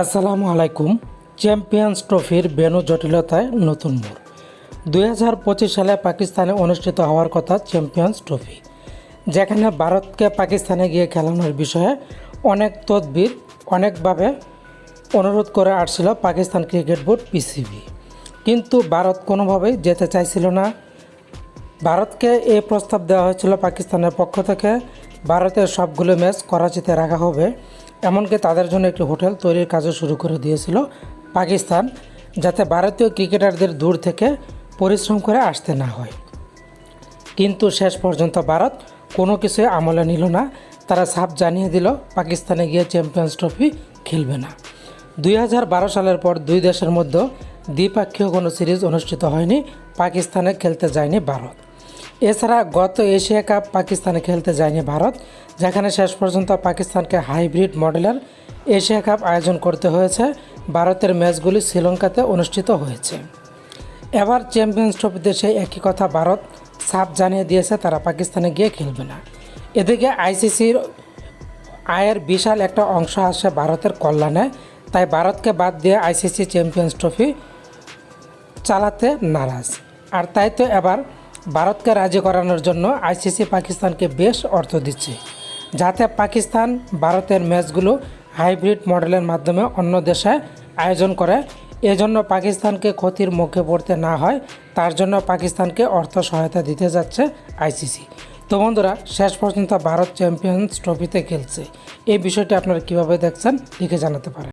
আসসালামু আলাইকুম। চ্যাম্পিয়ন্স ট্রফির বেনু জটিলতায় নতুন মোড়। দুই হাজার পঁচিশ সালে পাকিস্তানে অনুষ্ঠিত হওয়ার কথা চ্যাম্পিয়ন্স ট্রফি। যেখানে ভারতকে পাকিস্তানে গিয়ে খেলানোর বিষয়ে অনেক তদবির, অনেকভাবে অনুরোধ করে আসছিল পাকিস্তান ক্রিকেট বোর্ড পিসিবি। কিন্তু ভারত কোনোভাবেই যেতে চাইছিল না। ভারতকে এই প্রস্তাব দেওয়া হয়েছিল পাকিস্তানের পক্ষ থেকে, ভারতের সবগুলো ম্যাচ করাচিতে রাখা হবে। এমনকি তাদের জন্য একটি হোটেল তৈরির কাজও শুরু করে দিয়েছিল পাকিস্তান, যাতে ভারতীয় ক্রিকেটারদের দূর থেকে পরিশ্রম করে আসতে না হয়। কিন্তু শেষ পর্যন্ত ভারত কোনো কিছুই আমলে নিল না। তারা সাফ জানিয়ে দিল, পাকিস্তানে গিয়ে চ্যাম্পিয়ন্স ট্রফি খেলবে না। দুই হাজার বারো সালের পর দুই দেশের মধ্যে দ্বিপাক্ষীয় কোনো সিরিজ অনুষ্ঠিত হয়নি, পাকিস্তানে খেলতে যায়নি ভারত। এছাড়া গত এশিয়া কাপ পাকিস্তানে খেলতে যায়নি ভারত। যেখানে শেষ পর্যন্ত পাকিস্তানকে হাইব্রিড মডেলের এশিয়া কাপ আয়োজন করতে হয়েছে, ভারতের ম্যাচগুলি শ্রীলঙ্কাতে অনুষ্ঠিত হয়েছে। এবার চ্যাম্পিয়ন্স ট্রফিতে সেই একই কথা ভারত সাফ জানিয়ে দিয়েছে, তারা পাকিস্তানে গিয়ে খেলবে না। এদিকে আইসিসির আয়ের বিশাল একটা অংশ আসে ভারতের কল্যাণে, তাই ভারতকে বাদ দিয়ে আইসিসি চ্যাম্পিয়ন্স ট্রফি চালাতে নারাজ। আর তাই তো এবার ভারতকে রাজি করানোর জন্য আইসিসি পাকিস্তানকে বেশ অর্থ দিচ্ছে। যাতে পাকিস্তান ভারতের ম্যাচগুলো হাইব্রিড মডেলের মাধ্যমে অন্য দেশে আয়োজন করে। এজন্য পাকিস্তানকে ক্ষতির মুখে পড়তে না হয়, তার জন্য পাকিস্তানকে অর্থ সহায়তা দিতে যাচ্ছে আইসিসি। তো বন্ধুরা, শেষ পর্যন্ত ভারত চ্যাম্পিয়ন্স ট্রফিতে খেলছে। এই বিষয়টি আপনারা কীভাবে দেখছেন, লিখে জানাতে পারেন।